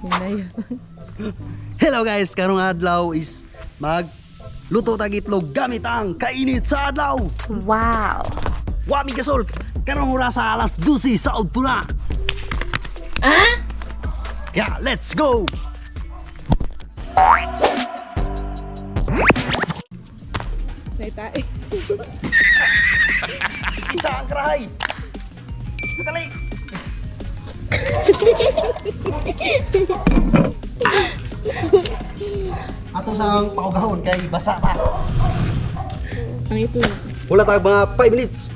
Hello guys, karong adlaw is mag luto tag itlog gamit ang kainit sa adlaw. Wow! Wami gasol, karong oras sa alas 12 sa udtuna. Ah? Yeah, let's go. Naitay. Isa ang karahay. Dali. sang paugahon kay basa pa. Ang ito. Wala tayong mga 5 minutes.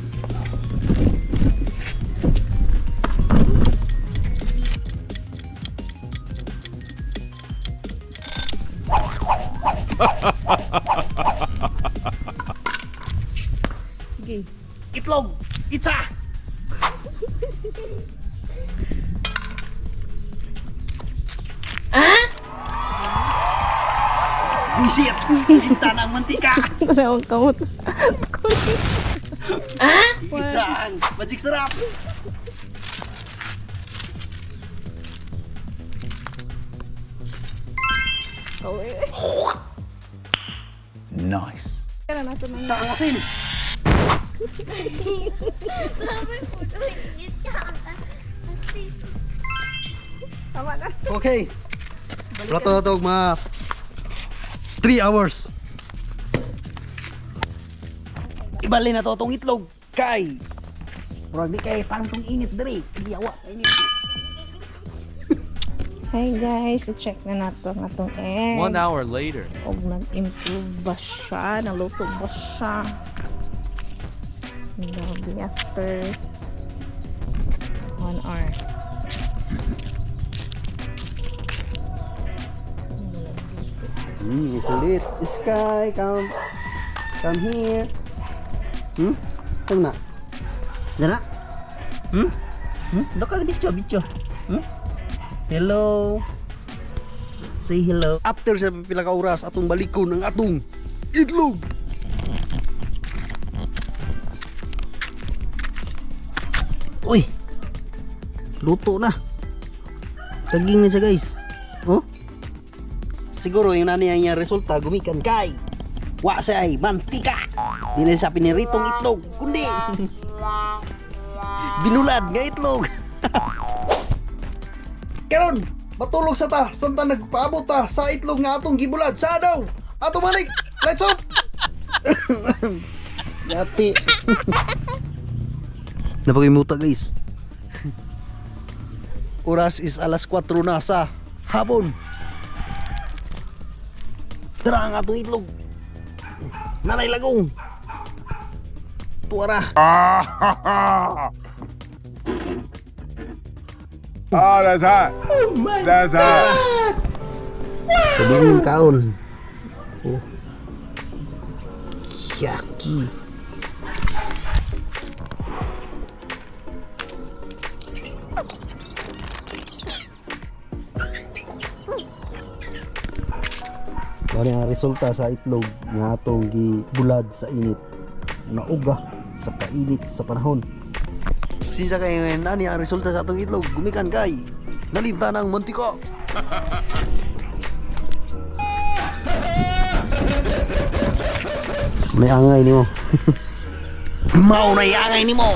Sige. Itlog! Itsa! Ah? Buisit! Pinta ng mantika! Dalawang kamot. Itsa ang magic sarap! Oh, eh. Nice. Kaya na natin ng... Itsa ang asin! Tama na. Okay. Plato na ito mga 3 hours. Ibali na to itong itlog. Kay. Murag di kay tangtong init diri. Hindi awa. Init. Hi guys, i-check na nato ang atong egg. One hour later. Og nag-improve ba siya? Naluto ba siya? Grabe after one hour. Hmm, kulit. Sky, come. Come here. Hmm? Ito na. Na. Hmm? Hmm? Doon ka, bitcho, bitcho. Hmm? Hello. Say hello. After sa pila ka oras, atong balikon ang atong itlog. Uy. Luto na. Taging na siya guys. Oh? Siguro yung nani niya resulta gumikan kay wa sa ay mantika. Di na siya piniritong itlog, kundi binulad nga itlog. Karon, matulog sa ta, santa nagpaabot ta sa itlog nga atong gibulad sa adaw. Ato malik. Let's up. Dati. Napagimuta guys. Oras is alas 4 na sa hapon. Tara ang atong itlog. Nanay lagong. Tuara. Oh, that's hot. that's hot. Sabihin yung kaon. Oh. Yaki. Bari ang resulta sa itlog nga atong gibulad sa init. Nauga sa painit sa panahon. Sinsa kay nani ang resulta sa atong itlog gumikan kay nalimta ng mantika. May angay ni mo. Mao na angay ni mo.